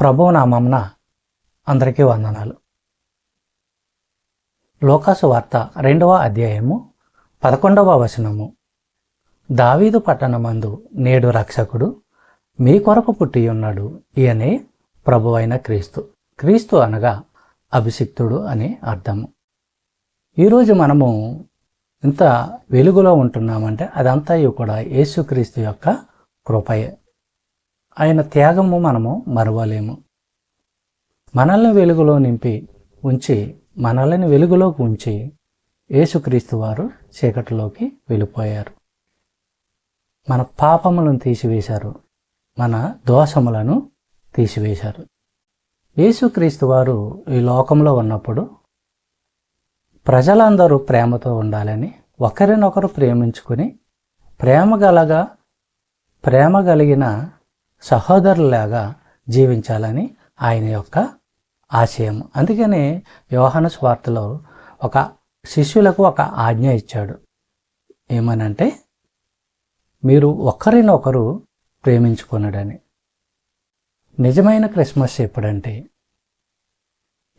ప్రభు అందరికీ వందనాలు. లోకాసు వార్త రెండవ అధ్యాయము పదకొండవ వచనము. దావీదు పట్టణమందు నేడు రక్షకుడు మీ కొరకు పుట్టి ఉన్నాడు ఈయనే ప్రభు అయిన క్రీస్తు. క్రీస్తు అనగా అభిషిక్తుడు అని అర్థము. ఈరోజు మనము ఇంత వెలుగులో ఉంటున్నామంటే అదంతా కూడా యేసుక్రీస్తు యొక్క కృపయే. ఆయన త్యాగము మనము మరవలేము. మనల్ని వెలుగులో నింపి ఉంచి మనల్ని వెలుగులోకి ఉంచి యేసుక్రీస్తు వారు చీకటిలోకి వెళ్ళిపోయారు. మన పాపములను తీసివేశారు. మన దోషములను తీసివేశారు. యేసుక్రీస్తు వారు ఈ లోకంలో ఉన్నప్పుడు ప్రజలందరూ ప్రేమతో ఉండాలని ఒకరినొకరు ప్రేమించుకుని ప్రేమ గలగా ప్రేమ కలిగిన సహోదరులాగా జీవించాలని ఆయన యొక్క ఆశయం. అందుకనే వ్యవహాన స్వార్తలో ఒక శిష్యులకు ఒక ఆజ్ఞ ఇచ్చాడు. ఏమనంటే మీరు ఒకరినొకరు ప్రేమించుకున్నాడని నిజమైన క్రిస్మస్ ఎప్పుడంటే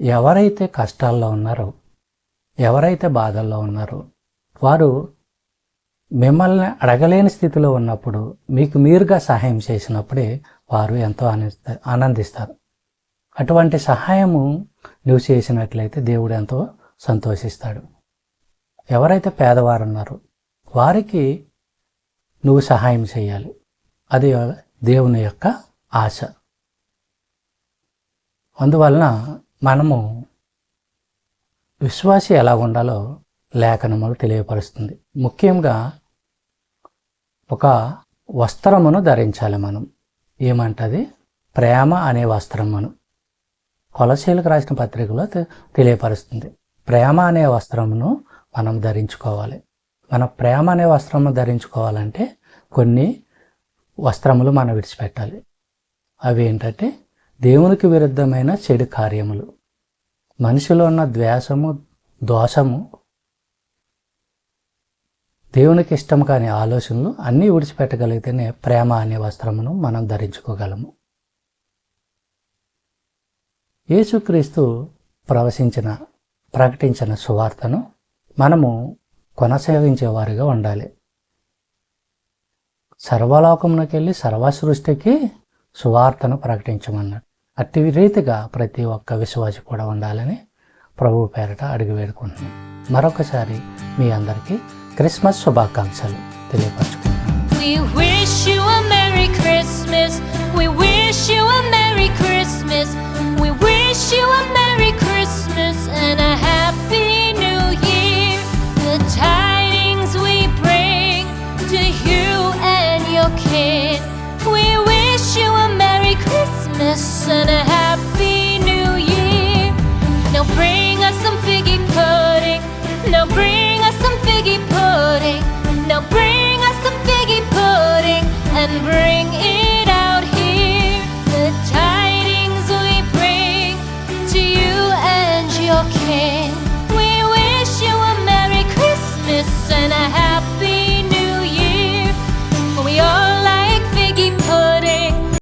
ఎవరైతే కష్టాల్లో ఉన్నారో ఎవరైతే బాధల్లో ఉన్నారో వారు మిమ్మల్ని అడగలేని స్థితిలో ఉన్నప్పుడు మీకు మీరుగా సహాయం చేసినప్పుడే వారు ఎంతో ఆనందిస్తారు. అటువంటి సహాయము నువ్వు చేసినట్లయితే దేవుడు ఎంతో సంతోషిస్తాడు. ఎవరైతే పేదవారు ఉన్నారో వారికి నువ్వు సహాయం చేయాలి. అది దేవుని యొక్క ఆశ. అందువలన మనము విశ్వాసి ఎలా ఉండాలో లేఖనములు తెలియపరుస్తుంది. ముఖ్యంగా ఒక వస్త్రమును ధరించాలి మనం. ఏమంటది? ప్రేమ అనే వస్త్రమును. కొలశీలకు రాసిన పత్రికలో తెలియపరుస్తుంది. ప్రేమ అనే వస్త్రమును మనం ధరించుకోవాలి. మన ప్రేమ అనే వస్త్రము ధరించుకోవాలంటే కొన్ని వస్త్రములు మనం విడిచిపెట్టాలి. అవి ఏంటంటే దేవునికి విరుద్ధమైన చెడు కార్యములు. మనిషిలో ఉన్న ద్వేషము దోషము దేవునికి ఇష్టం కాని ఆలోచనలు అన్నీ విడిచిపెట్టగలిగితేనే ప్రేమ అనే వస్త్రమును మనం ధరించుకోగలము. యేసుక్రీస్తు ప్రవశించిన ప్రకటించిన సువార్తను మనము కొనసాగించేవారిగా ఉండాలి. సర్వలోకమునకి వెళ్ళి సర్వ సృష్టికి సువార్తను ప్రకటించమన్నాడు. అట్టి రీతిగా ప్రతి ఒక్క విశ్వాసి కూడా ఉండాలని ప్రభు పేరట అడిగి వేడుకుంటున్నాను మరొకసారి మీ అందరికీ క్రిస్మస్ శుభాకాంక్షలు తెలియపరచుకుంటున్నాను We wish you a Merry Christmas. We wish you a Merry Christmas. We wish you a Merry Christmas and a Happy New Year. The tidings we bring to you and your kin. We wish you a Merry Christmas and a bring it.